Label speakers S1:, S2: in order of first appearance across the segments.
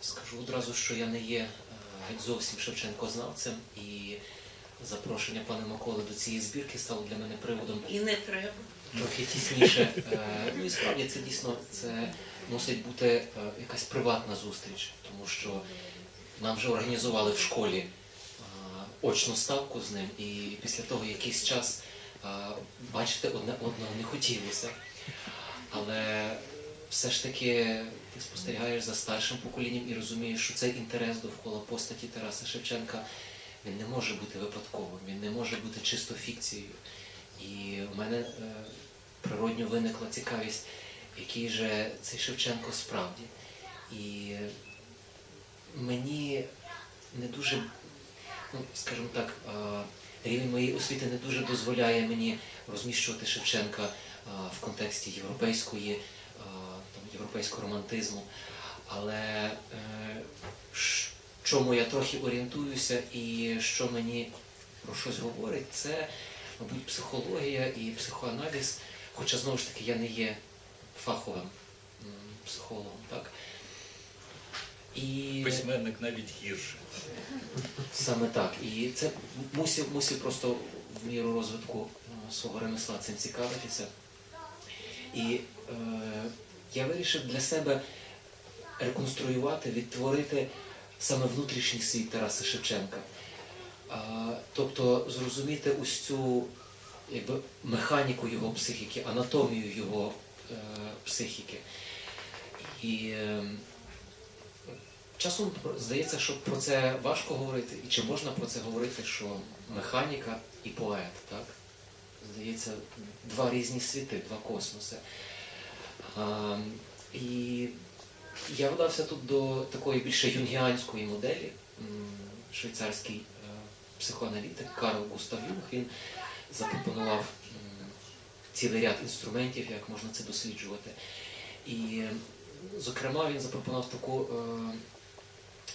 S1: Скажу одразу, що я не є е, геть зовсім Шевченкознавцем, і запрошення пана Миколи до цієї збірки стало для мене приводом
S2: І не треба.
S1: трохи тісніше. Е, Ну і справді це дійсно це мусить бути е, якась приватна зустріч, тому що нам вже організували в школі очну ставку з ним, і після того якийсь час бачити одне одного не хотілося. Але все ж таки ти спостерігаєш за старшим поколінням і розумієш, що цей інтерес довкола постаті Тараса Шевченка він не може бути випадковим, він не може бути чисто фікцією. І у мене е, природньо виникла цікавість, який же цей Шевченко справді. І мені не дуже, ну, скажімо так, е, рівень моєї освіти не дуже дозволяє мені розміщувати Шевченка е, в контексті європейської, європейського романтизму. Але е, чому я трохи орієнтуюся і що мені про щось говорить, це, мабуть, психологія і психоаналіз, хоча знову ж таки я не є фаховим психологом, так? І
S3: Письменник навіть гірше.
S1: саме так. І це мусив, мусив просто в міру розвитку е, свого ремесла цим цікавитися. І е, я вирішив для себе реконструювати, відтворити саме внутрішній світ Тараса Шевченка. Тобто зрозуміти ось цю якби, механіку його психіки, анатомію його е, психіки. І е, часом здається, що про це важко говорити, і чи можна про це говорити, що механіка і поет, так? Здається, два різні світи, два космоси. І я вдався тут до такої більше юнгіанської моделі. Швейцарський е, психоаналітик Карл Густав Юнг він запропонував цілий ряд інструментів, як можна це досліджувати. І, зокрема, він запропонував таку, е,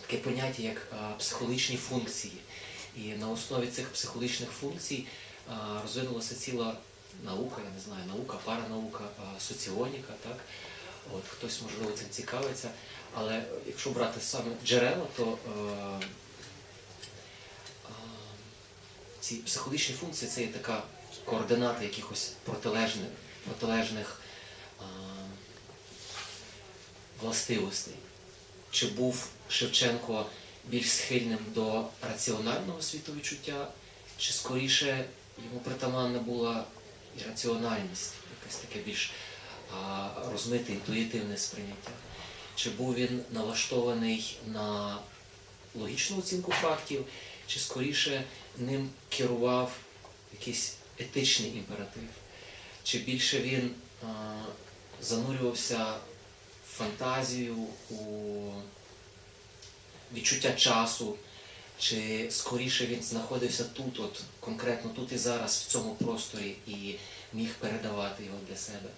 S1: таке поняття, як е, психологічні функції. І на основі цих психологічних функцій розвинулася ціла наука, я не знаю, наука, паранаука, соціоніка, так? От, хтось, можливо, цим цікавиться. Але якщо брати саме джерела, то е, е, ці психологічні функції це є така координата якихось протилежних, протилежних е, властивостей. Чи був Шевченко більш схильним до раціонального світовідчуття, чи скоріше йому притаманна була і раціональність, якесь таке більш розмите інтуїтивне сприйняття? Чи був він налаштований на логічну оцінку фактів, чи скоріше ним керував якийсь етичний імператив? Чи більше він а, занурювався в фантазію, у відчуття часу, чи скоріше він знаходився тут, от конкретно тут і зараз, в цьому просторі, і міг передавати його для себе?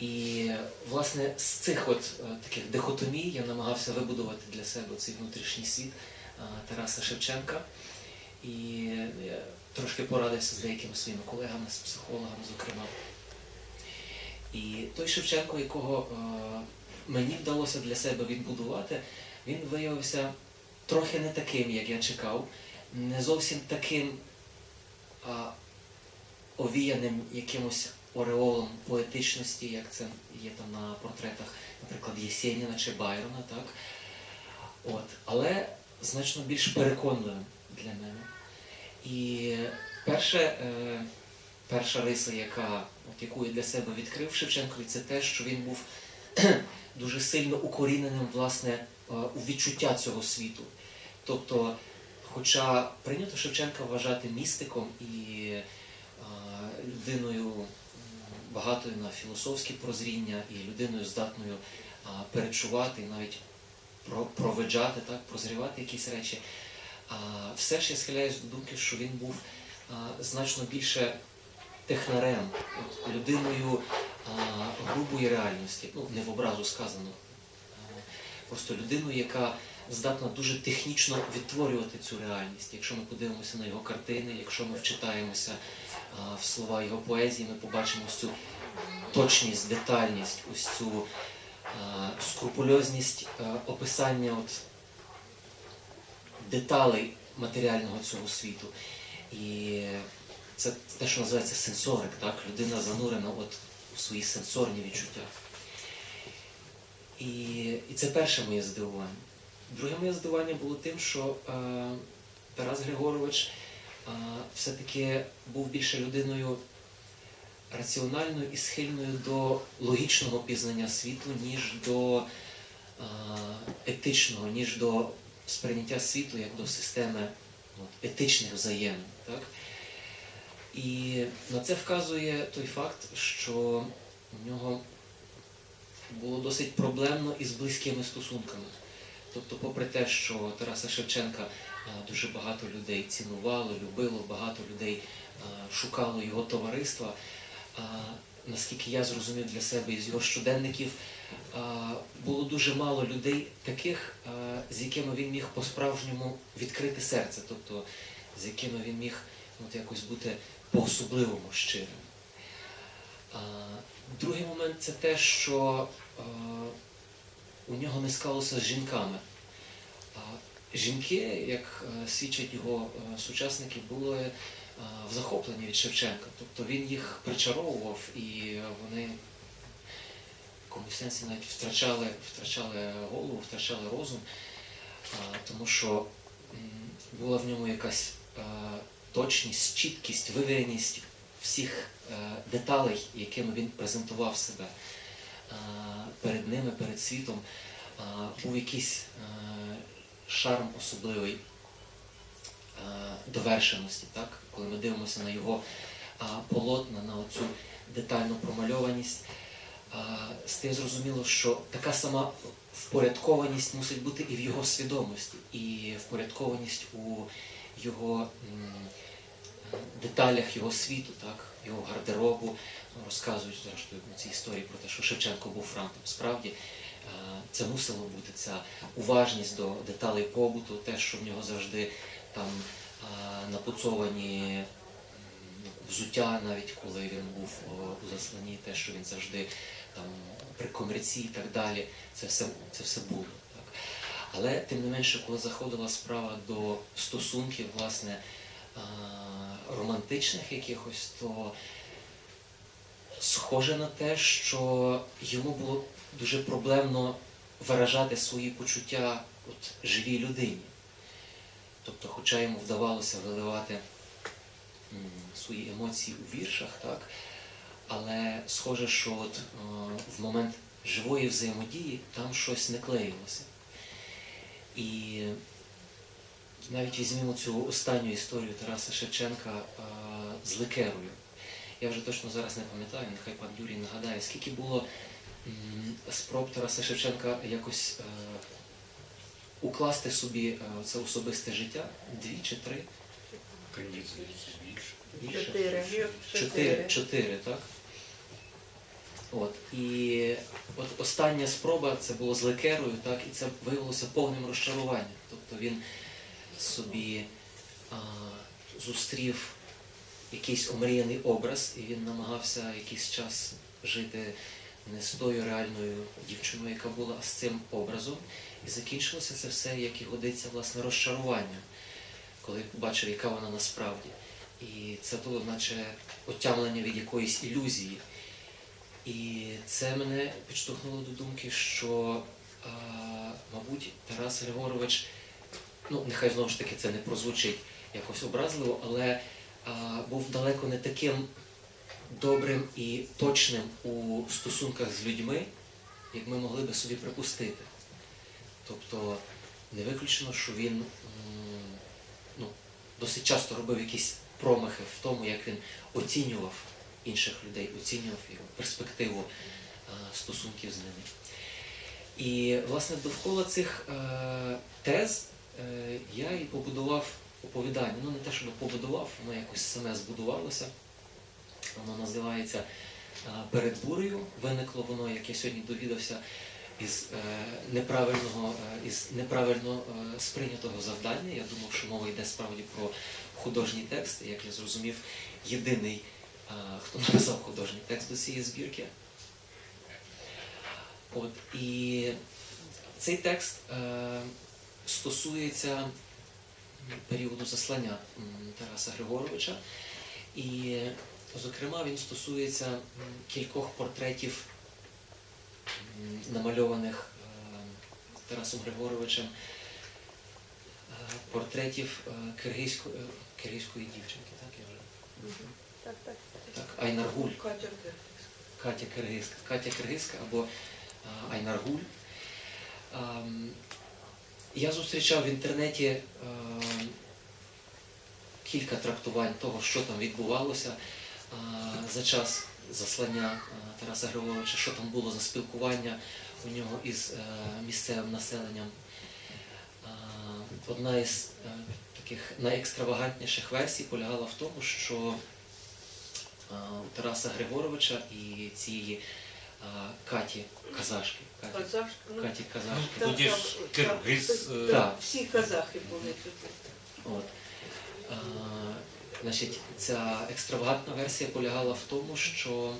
S1: І власне з цих от е, таких дихотомій я намагався вибудувати для себе цей внутрішній світ е, Тараса Шевченка. І я трошки порадився з деякими своїми колегами, з психологами, зокрема. І той Шевченко, якого е, мені вдалося для себе відбудувати, він виявився трохи не таким, як я чекав, не зовсім таким а, овіяним якимось ореолом поетичності, як це є там на портретах, наприклад, Єсеніна чи Байрона, так? От. Але значно більш переконливим для мене. І перше, е, перша риса, яка, от, яку я для себе відкрив Шевченкові, це те, що він був дуже сильно укоріненим власне, е, у відчуття цього світу. Тобто, хоча прийнято Шевченка вважати містиком і е, людиною багатою на філософські прозріння і людиною здатною а, перечувати навіть про- проведжати, так, прозрівати якісь речі. Все ж я схиляюсь до думки, що він був значно більше технарем, людиною грубої реальності, ну не в образу сказано, просто людиною, яка здатна дуже технічно відтворювати цю реальність. Якщо ми подивимося на його картини, якщо ми вчитаємося в слова його поезії, ми побачимо ось цю точність, детальність, ось цю скрупульозність описання от деталей матеріального цього світу. І це те, що називається сенсорик, так? людина занурена от у свої сенсорні відчуття. І, і це перше моє здивування. Друге моє здивування було тим, що е, Тарас Григорович е, все-таки був більше людиною раціональною і схильною до логічного пізнання світу, ніж до е, етичного, ніж до сприйняття світу як до системи от, етичних взаємин. Так? І на це вказує той факт, що у нього було досить проблемно із близькими стосунками. Тобто, попри те, що Тараса Шевченка дуже багато людей цінувало, любило, багато людей шукало його товариства, наскільки я зрозумів для себе із його щоденників, було дуже мало людей таких, з якими він міг по-справжньому відкрити серце, тобто з якими він міг от, якось бути по-особливому щирим. Другий момент це те, що е, у нього не склалося з жінками. Жінки, як е, свідчать його е, сучасники, були е, в захопленні від Шевченка. Тобто він їх причаровував і вони в якомусь сенсі навіть втрачали, втрачали голову, втрачали розум, тому що була в ньому якась точність, чіткість, вивіреність всіх деталей, якими він презентував себе перед ними, перед світом, був якийсь шарм особливий довершеності, так? коли ми дивимося на його полотна, на оцю детальну промальованість, стає зрозуміло, що така сама впорядкованість мусить бути і в його свідомості, і впорядкованість у його деталях його світу, так, його гардеробу, розказують зрештою цій історії про те, що Шевченко був франком. Справді е, це мусило бути ця уважність до деталей побуту, те, що в нього завжди там е, напуцовані взуття, навіть коли він був у засланні, те, що він завжди там при комірці і так далі, це все, це все було. Так. Але тим не менше, коли заходила справа до стосунків, власне, романтичних якихось, то схоже на те, що йому було дуже проблемно виражати свої почуття от, живій людині. Тобто, хоча йому вдавалося виливати свої емоції у віршах, так, але схоже, що от, е, в момент живої взаємодії там щось не клеїлося. І навіть візьмемо цю останню історію Тараса Шевченка е, з Ликерою. Я вже точно зараз не пам'ятаю, нехай пан Юрій нагадає, скільки було спроб Тараса Шевченка якось е, укласти собі е, це особисте життя, дві чи три?
S2: Більше.
S3: Чотири.
S1: Чотири, чотири, так? От. І от остання спроба це було з лекерою, так, і це виявилося повним розчаруванням. Тобто він собі а, зустрів якийсь омріяний образ, і він намагався якийсь час жити не з тою реальною дівчиною, яка була, а з цим образом. І закінчилося це все, як і годиться, власне, розчаруванням, коли побачив, яка вона насправді. І це було, наче отямлення від якоїсь ілюзії. І це мене підштовхнуло до думки, що, а, мабуть, Тарас Григорович, ну нехай знову ж таки це не прозвучить якось образливо, але був далеко не таким добрим і точним у стосунках з людьми, як ми могли би собі припустити. Тобто не виключено, що він ну, досить часто робив якісь промахи в тому, як він оцінював інших людей, оцінював його перспективу стосунків з ними. І, власне, довкола цих е, тез е, я і побудував оповідання. Ну, не те, щоб побудував, воно якось саме збудувалося. Воно називається е, Перед бурею. Виникло воно, як я сьогодні довідався, із е, неправильного, е, із неправильно сприйнятого завдання. Я думав, що мова йде справді про художній текст. Як я зрозумів, єдиний, хто написав художній текст до цієї збірки. От, і цей текст е, стосується періоду заслання Тараса Григоровича. І, зокрема, він стосується кількох портретів, намальованих е, Тарасом Григоровичем, е, портретів е, киргизько- е, киргизької дівчинки, так я вже
S3: Так, так.
S1: так, Айнаргуль.
S3: Катя
S1: Катя Киргизька, Катя Киргизька або Айнаргуль. Я зустрічав в інтернеті ам, кілька трактувань того, що там відбувалося а, за час заслання а, Тараса Григоровича, що там було за спілкування у нього із е, місцевим населенням. А, Одна із е, таких найекстравагантніших версій полягала в тому, що а, у Тараса Григоровича і цієї Каті Казашки. Каті,
S3: Казашка. Ну,
S1: Каті Казашки.
S3: там,
S2: Тоді ж киргиз, е,
S3: всі казахи були тут.
S1: От. А, значить, ця екстравагантна версія полягала в тому, що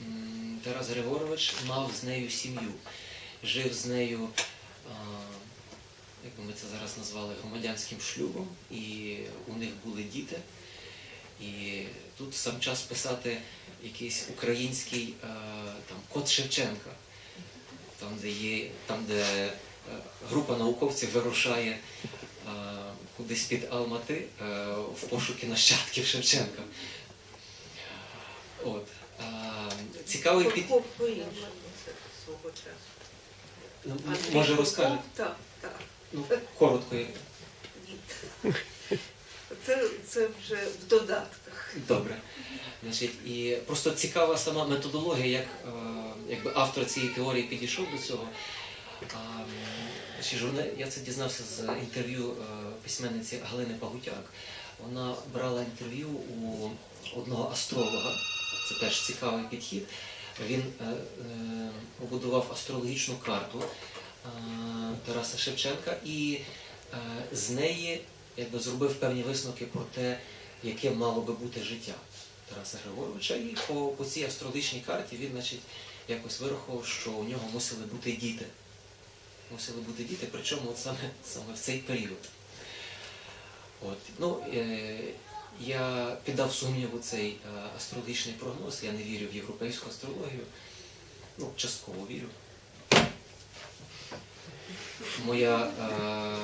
S1: м, Тарас Григорович мав з нею сім'ю, жив з нею, а, як би ми це зараз назвали, громадянським шлюбом, і у них були діти. І тут сам час писати якийсь український а, там, код Шевченка, там, де є, там, де е, група науковців вирушає е, кудись під Алмати е, в пошуки нащадків Шевченка. От. Е, Цікавий під... Ну, Може
S3: Попов,
S1: розкаже?
S3: Так, так.
S1: Ну, коротко.
S3: Ні. Це, це вже в додатках.
S1: Добре. Значить, і просто цікава сама методологія, як е, якби автор цієї теорії підійшов до цього. Я це дізнався з інтерв'ю е, письменниці Галини Пагутяк. Вона брала інтерв'ю у одного астролога. Це теж цікавий підхід. Він е, е, побудував астрологічну карту е, Тараса Шевченка і е, з неї якби, зробив певні висновки про те, яким мало би бути життя Тараса Григоровича. І по, по цій астрологічній карті він, значить, якось вирахував, що у нього мусили бути діти. Мусили бути діти, причому от саме, саме в цей період. От. Ну, е, я піддав сумніву цей е, астрологічний прогноз, я не вірю в європейську астрологію. Ну, частково вірю. Моя, е,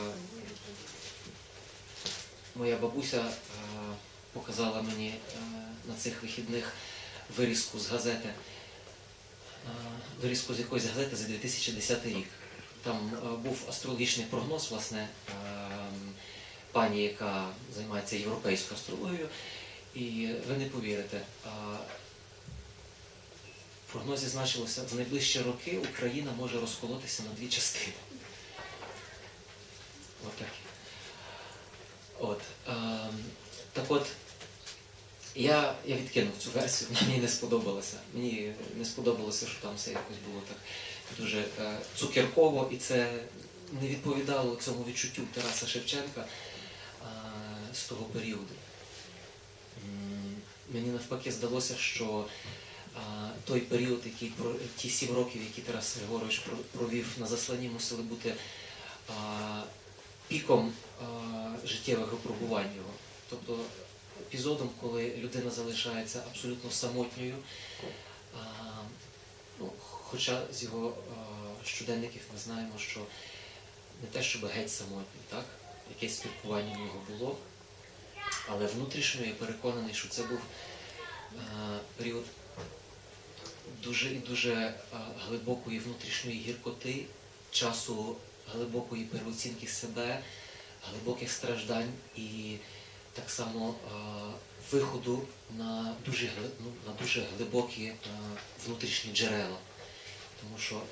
S1: моя бабуся е, показала мені е, на цих вихідних вирізку з газети, е, вирізку з якоїсь газети за 2010 рік. Там був астрологічний прогноз, власне, пані, яка займається європейською астрологією. І ви не повірите, в прогнозі значилося, в найближчі роки Україна може розколотися на дві частини. Отак. От. ем, так от, я, я відкинув цю версію, мені не сподобалася. Мені не сподобалося, що там все якось було так дуже е, цукерково, і це не відповідало цьому відчуттю Тараса Шевченка е, з того періоду. Мені навпаки здалося, що а, той період, який про ті сім років, які Тарас Григорович провів на засланні, мусили бути а, піком а, життєвих випробувань його. Тобто епізодом, коли людина залишається абсолютно самотньою. А, ну, хоча з його а, щоденників ми знаємо, що не те, щоб геть самотній, так? якесь спілкування в нього було. Але внутрішньо я переконаний, що це був е, період дуже і дуже е, глибокої внутрішньої гіркоти, часу глибокої переоцінки себе, глибоких страждань і так само виходу на дуже, ну, на дуже глибокі внутрішні джерела. Тому що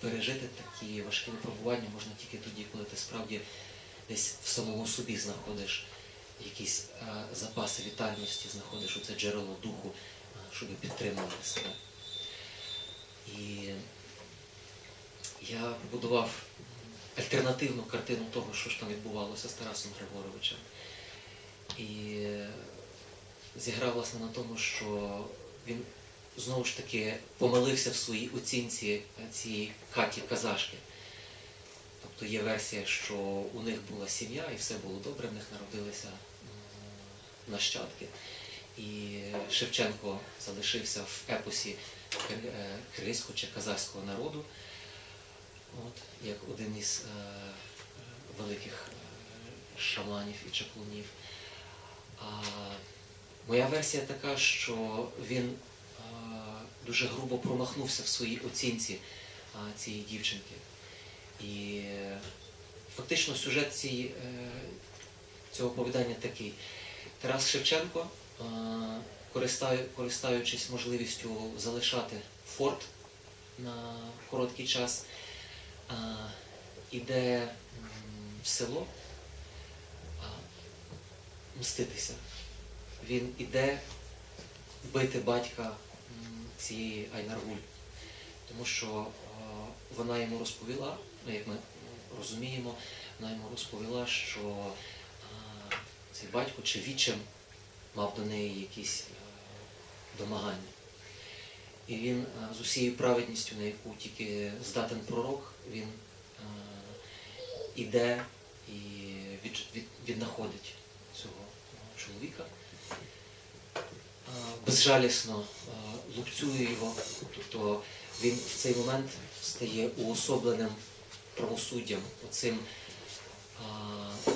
S1: пережити такі важкі випробування можна тільки тоді, коли ти справді десь в самому собі знаходиш якісь запаси вітальності, знаходиш оце джерело духу, щоб підтримувати себе. І я побудував альтернативну картину того, що ж там відбувалося з Тарасом Григоровичем. І зіграв власне на тому, що він знову ж таки помилився в своїй оцінці цієї Каті Казашки. Тобто є версія, що у них була сім'я і все було добре, в них народилися нащадки. І Шевченко залишився в епосі е, кирильського чи казахського народу, от, як один із е, великих е, шаманів і чаклунів. А моя версія така, що він е, дуже грубо промахнувся в своїй оцінці а, цієї дівчинки. І е, фактично сюжет цієї, е, цього оповідання такий. Тарас Шевченко, е, користуючись можливістю залишати форт на короткий час, е, іде в село мститися. Він іде бити батька цієї Айнаргуль, тому що вона йому розповіла, ну як ми розуміємо, вона йому розповіла, що цей батько чи вічим мав до неї якісь домагання. І він з усією праведністю, на яку тільки здатен пророк, він е, іде і від, від, віднаходить цього чоловіка. Е, Безжалісно е, лупцює його, тобто він в цей момент стає уособленим правосуддям, оцим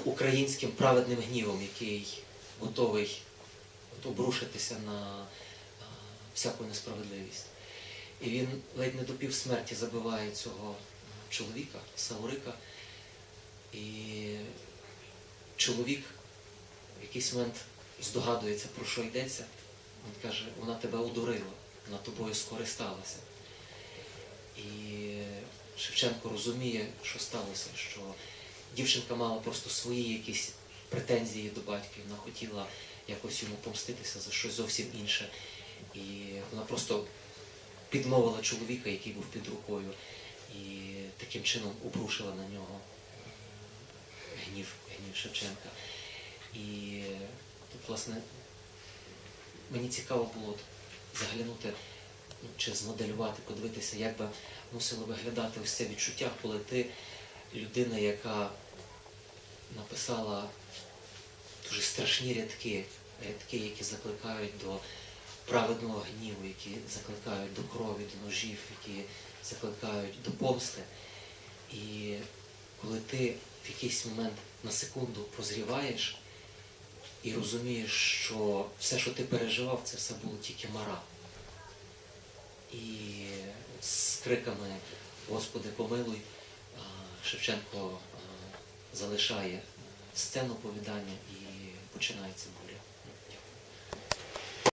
S1: українським праведним гнівом, який готовий от обрушитися на всяку несправедливість. І він ледь не до півсмерті забиває цього чоловіка, Саурика. І чоловік в якийсь момент здогадується, про що йдеться. Він каже, вона тебе одурила, вона тобою скористалася. І Шевченко розуміє, що сталося, що дівчинка мала просто свої якісь претензії до батька, і вона хотіла якось йому помститися за щось зовсім інше. І вона просто підмовила чоловіка, який був під рукою, і таким чином обрушила на нього гнів, гнів Шевченка. І тут, власне, мені цікаво було заглянути ну, чи змоделювати, подивитися, як би мусило виглядати ось це відчуття, коли ти людина, яка написала дуже страшні рядки, рядки, які закликають до праведного гніву, які закликають до крові, до ножів, які закликають до помсти. І коли ти в якийсь момент на секунду прозріваєш і розумієш, що все, що ти переживав, це все було тільки мара. І з криками Господи, помилуй, Шевченко залишає сцену повідання і починається.